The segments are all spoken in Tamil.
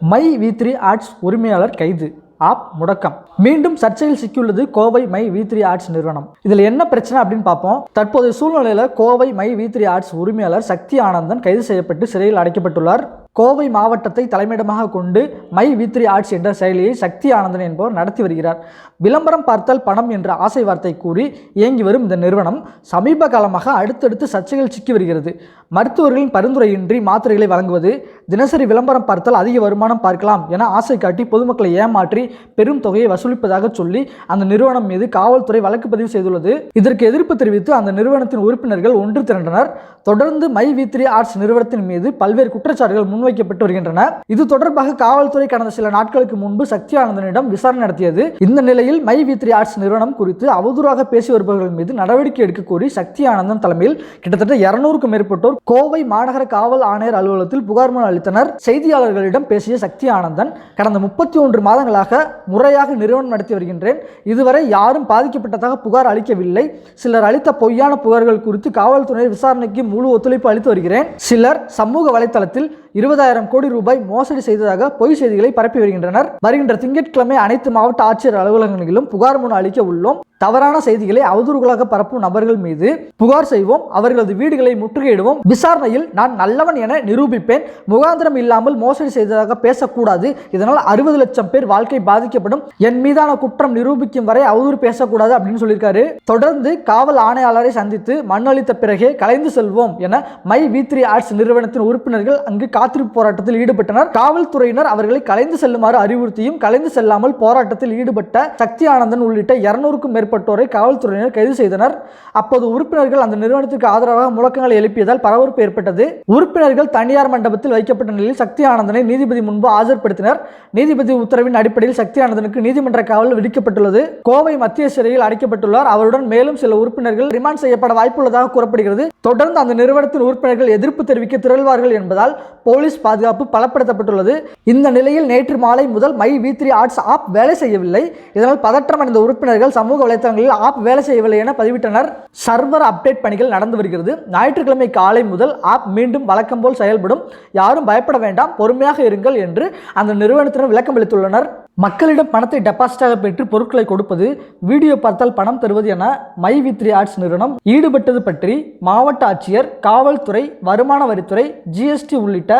மை வி த்ரீ ஆர்ட்ஸ் உரிமையாளர் கைது. ஆப் முடக்கம். மீண்டும் சர்ச்சையில் சிக்கியுள்ளது Kovai my V three arts நிறுவனம். இதில் என்ன பிரச்சனை அப்படின்னு பார்ப்போம். தற்போதைய சூழ்நிலையில் Kovai my V three arts உரிமையாளர் சக்தி ஆனந்தன் கைது செய்யப்பட்டு சிறையில் அடைக்கப்பட்டுள்ளார். கோவை மாவட்டத்தை தலைமையிடமாக கொண்டு மை வி த்ரீ ஆர்ட்ஸ் என்ற செயலியை சக்தி ஆனந்தன் என்பவர் நடத்தி வருகிறார். விளம்பரம் பார்த்தால் பணம் என்ற ஆசை வார்த்தை கூறி இயங்கி வரும் இந்த நிறுவனம் சமீப காலமாக அடுத்தடுத்து சர்ச்சைகள் சிக்கி வருகிறது. மருத்துவர்களின் பரிந்துரையின்றி மாத்திரைகளை வழங்குவது தினசரி விளம்பரம் பார்த்தால் அதிக வருமானம் பார்க்கலாம் என ஆசை காட்டி பொதுமக்களை ஏமாற்றி பெரும் தொகையை வசூலிப்பதாக சொல்லி அந்த நிறுவனம் மீது காவல்துறை வழக்கு பதிவு செய்துள்ளது. இதற்கு எதிர்ப்பு தெரிவித்து அந்த நிறுவனத்தின் உறுப்பினர்கள் ஒன்று திரண்டனர். தொடர்ந்து மை வி த்ரீ ஆர்ட்ஸ் நிறுவனத்தின் மீது பல்வேறு குற்றச்சாட்டுகள் முன்வைக்கப்பட்டு வருகின்றன. இது தொடர்பாக காவல்துறை கடந்த சில நாட்களுக்கு முன்பு சக்தி ஆனந்தனிடம் விசாரணை நடத்தியது. இந்த நிலையில் மை வி த்ரீ ஆர்ட்ஸ் நிறுவனம் குறித்து அவதூறாக பேசி வருபவர்கள் மீது நடவடிக்கை எடுக்க கோரி சக்தி ஆனந்தன் தலைமையில் கிட்டத்தட்ட இருநூறுக்கும் மேற்பட்டோர் கோவை மாநகர காவல் ஆணையர் அலுவலகத்தில் புகார் மனு அளித்தனர். செய்தியாளர்களிடம் பேசிய சக்தி ஆனந்தன் கடந்த முப்பத்தி ஒன்று மாதங்களாக முறையாக நிறுவனம் நடத்தி வருகின்றேன். இதுவரை யாரும் பாதிக்கப்பட்டதாக புகார் அளிக்கவில்லை. சிலர் அளித்த பொய்யான புகார்கள் குறித்து காவல்துறை விசாரணைக்கு முழு ஒத்துழைப்பு அளித்து வருகிறேன். சிலர் சமூக வலைத்தளத்தில் இருபதாயிரம் கோடி ரூபாய் மோசடி செய்ததாக பொய் செய்திகளை பரப்பி வருகின்றனர். வருகின்ற திங்கட்கிழமை அனைத்து மாவட்ட ஆட்சியர் அலுவலகங்களிலும் புகார் மனு அளிக்க உள்ளோம். தவறான செய்திகளை அவதூறுகளாக பரப்பும் நபர்கள் மீது புகார் செய்வோம். அவர்களது வீடுகளை முற்றுகையிடுவோம். விசாரணையில் நான் நல்லவன் என நிரூபிப்பேன். முகாந்திரம் இல்லாமல் மோசடி செய்ததாக பேசக்கூடாது. இதனால் அறுபது லட்சம் பேர் வாழ்க்கை பாதிக்கப்படும். என் மீதான குற்றம் நிரூபிக்கும் வரை அவதூறு பேசக்கூடாது அப்படின்னு சொல்லியிருக்காரு. தொடர்ந்து காவல் ஆணையாளரை சந்தித்து மனு அளித்த பிறகே கலைந்து செல்வோம் என மை வி த்ரீ ஆர்ட்ஸ் நிறுவனத்தின் உறுப்பினர்கள் அங்கு காத்திருப்பு போராட்டத்தில் ஈடுபட்டனர். காவல்துறையினர் அவர்களை கலைந்து செல்லுமாறு அறிவுறுத்தியும் கலைந்து செல்லாமல் போராட்டத்தில் ஈடுபட்ட சக்தி ஆனந்தன் உள்ளிட்ட இருநூறுக்கும் மேற்பட்டோரை காவல்துறையினர் கைது செய்தனர். அப்போது உறுப்பினர்கள் அந்த நிறுவனத்திற்கு ஆதரவாக முழக்கங்களை எழுப்பியதால் பரபரப்பு ஏற்பட்டது. உறுப்பினர்கள் தனியார் மண்டபத்தில் வைக்கப்பட்ட நிலையில் சக்தி ஆனந்தனை நீதிபதி முன்பு ஆஜர்படுத்தினர். நீதிபதி உத்தரவின் அடிப்படையில் சக்தி ஆனந்தனுக்கு நீதிமன்ற காவல் விதிக்கப்பட்டுள்ளது. கோவை மத்திய சிறையில் அடைக்கப்பட்டுள்ளார். அவருடன் மேலும் சில உறுப்பினர்கள் ரிமாண்ட் செய்யப்பட வாய்ப்புள்ளதாக கூறப்படுகிறது. தொடர்ந்து அந்த நிறுவனத்தின் உறுப்பினர்கள் எதிர்ப்பு தெரிவிக்க திரள்வார்கள் என்பதால் போலீஸ் பாதுகாப்பு பலப்படுத்தப்பட்டுள்ளது. இந்த நிலையில் நேற்று மாலை முதல் my V three arts app வேலை செய்யவில்லை. இதனால் பதற்றம் அடைந்த உறுப்பினர்கள் சமூக வலைத்தளங்களில் ஆப் வேலை செய்யவில்லை என பதிவிட்டனர். சர்வர் அப்டேட் பணிகள் நடந்து வருகிறது. ஞாயிற்றுக்கிழமை காலை முதல் ஆப் மீண்டும் வழக்கம் போல் செயல்படும். யாரும் பயப்பட வேண்டாம் பொறுமையாக இருங்கள் என்று அந்த நிறுவனத்தினர் விளக்கம் அளித்துள்ளனர். மக்களிடம் பணத்தை டெபாசிட்டாக பெற்று பொருட்களை கொடுப்பது வீடியோ பார்த்தால் பணம் தருவது என மை வி த்ரீ ஆர்ட்ஸ் நிறுவனம் ஈடுபட்டது பற்றி மாவட்ட ஆட்சியர் காவல்துறை வருமான வரித்துறை ஜிஎஸ்டி உள்ளிட்ட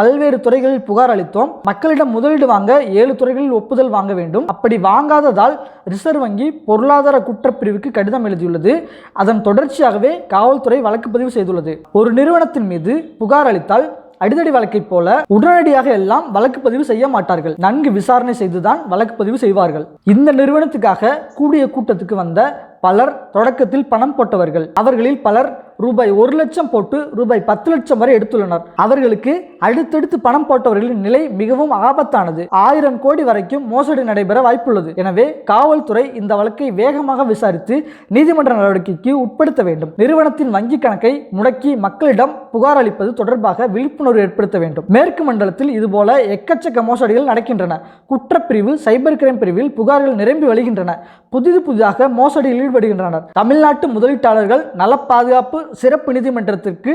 பல்வேறு துறைகளில் புகார் அளித்தோம். மக்களிடம் முதலீடு வாங்க ஏழு துறைகளில் ஒப்புதல் வாங்க வேண்டும். அப்படி வாங்காததால் ரிசர்வ் வங்கி பொருளாதார குற்றப்பிரிவுக்கு கடிதம் எழுதியுள்ளது. அதன் தொடர்ச்சியாகவே காவல்துறை வழக்கு பதிவு செய்துள்ளது. ஒரு நிறுவனத்தின் மீது புகார் அளித்தால் அடிதடி வழக்கை போல உடனடியாக எல்லாம் வழக்கு பதிவு செய்ய மாட்டார்கள். நன்கு விசாரணை செய்துதான் வழக்கு பதிவு செய்வார்கள். இந்த நிறுவனத்துக்காக கூடிய கூட்டத்துக்கு வந்த பலர் தொடக்கத்தில் பணம் போட்டவர்கள். அவர்களில் பலர் ரூபாய் ஒரு லட்சம் போட்டு ரூபாய் பத்து லட்சம் வரை எடுத்துள்ளனர். அவர்களுக்கு அடுத்தடுத்து பணம் போட்டவர்களின் நிலை மிகவும் ஆபத்தானது. ஆயிரம் கோடி வரைக்கும் மோசடி நடைபெற வாய்ப்புள்ளது. எனவே காவல்துறை இந்த வழக்கை வேகமாக விசாரித்து நீதிமன்ற நடவடிக்கைக்கு உட்படுத்த வேண்டும். நிறுவனத்தின் வங்கி கணக்கை முடக்கி மக்களிடம் புகார் அளிப்பது தொடர்பாக விழிப்புணர்வு ஏற்படுத்த வேண்டும். மேற்கு மண்டலத்தில் இதுபோல எக்கச்சக்க மோசடிகள் நடக்கின்றன. குற்றப்பிரிவு சைபர் கிரைம் பிரிவில் புகார்கள் நிரம்பி வழிகின்றன. புதிது புதிதாக மோசடியில் ஈடுபடுகின்றனர். தமிழ்நாட்டு முதலீட்டாளர்கள் நல பாதுகாப்பு சிறப்பு நீதிமன்றத்திற்கு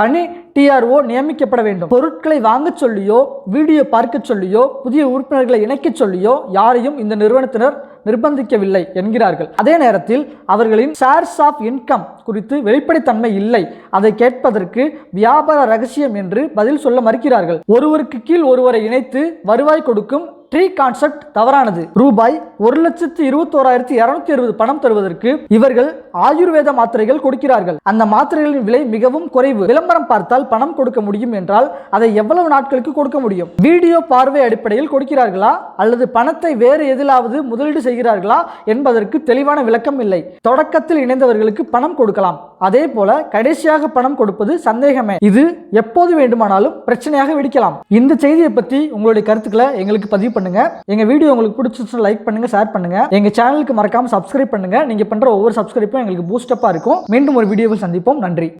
தனி டிஆர்ஓ நியமிக்கப்பட வேண்டும். பொருட்களை வாங்கச் சொல்லியோ வீடியோ பார்க்க சொல்லியோ புதிய உறுப்பினர்களை இணைக்கச் சொல்லியோ யாரையும் இந்த நிறுவனத்தினர் நிர்பந்திக்கவில்லை என்கிறார்கள். அதே நேரத்தில் அவர்களின் ஷேர்ஸ் ஆஃப் இன்கம் குறித்து வெளிப்படைத்தன்மை இல்லை. அதை கேட்பதற்கு வியாபார ரகசியம் என்று பதில் சொல்ல மறுக்கிறார்கள். ஒருவருக்கு கீழ் ஒருவரை இணைத்து வருவாய் கொடுக்கும் ட்ரீ கான்செப்ட் தவறானது. ரூபாய் ஒரு லட்சத்து இருபத்தோராயிரத்தி இருநூத்தி அறுபது பணம் தருவதற்கு இவர்கள் ஆயுர்வேத மாத்திரைகள் கொடுக்கிறார்கள். அந்த மாத்திரைகளின் விலை மிகவும் குறைவு. விளம்பரம் பார்த்தால் பணம் கொடுக்க முடியும் என்றால் அதை எவ்வளவு நாட்களுக்கு கொடுக்க முடியும்? வீடியோ பார்வை அடிப்படையில் கொடுக்கிறார்களா? அல்லது பணத்தை வேறு எதிலாவது முதலீடு செய்கிறார்களா? என்பதற்கு தெளிவான விளக்கம் இல்லை. தொடக்கத்தில் இணைந்தவர்களுக்கு பணம் கொடுக்கலாம். அதே போல கடைசியாக பணம் கொடுப்பது சந்தேகமே. இது எப்போது வேண்டுமானாலும் பிரச்சனையாக வெடிக்கலாம். இந்த செய்தியை பத்தி உங்களுடைய கருத்துக்களை எங்களுக்கு பதிவு பண்ணுங்க. எங்க வீடியோ உங்களுக்கு பிடிச்சிருச்சு லைக் பண்ணுங்க ஷேர் பண்ணுங்க. எங்க சேனலுக்கு மறக்காம சப்ஸ்கிரைப் பண்ணுங்க. நீங்க பண்ற ஒவ்வொரு சப்ஸ்கிரைப்பும் எங்களுக்கு பூஸ்டப்பா இருக்கும். மீண்டும் ஒரு வீடியோவில் சந்திப்போம். நன்றி.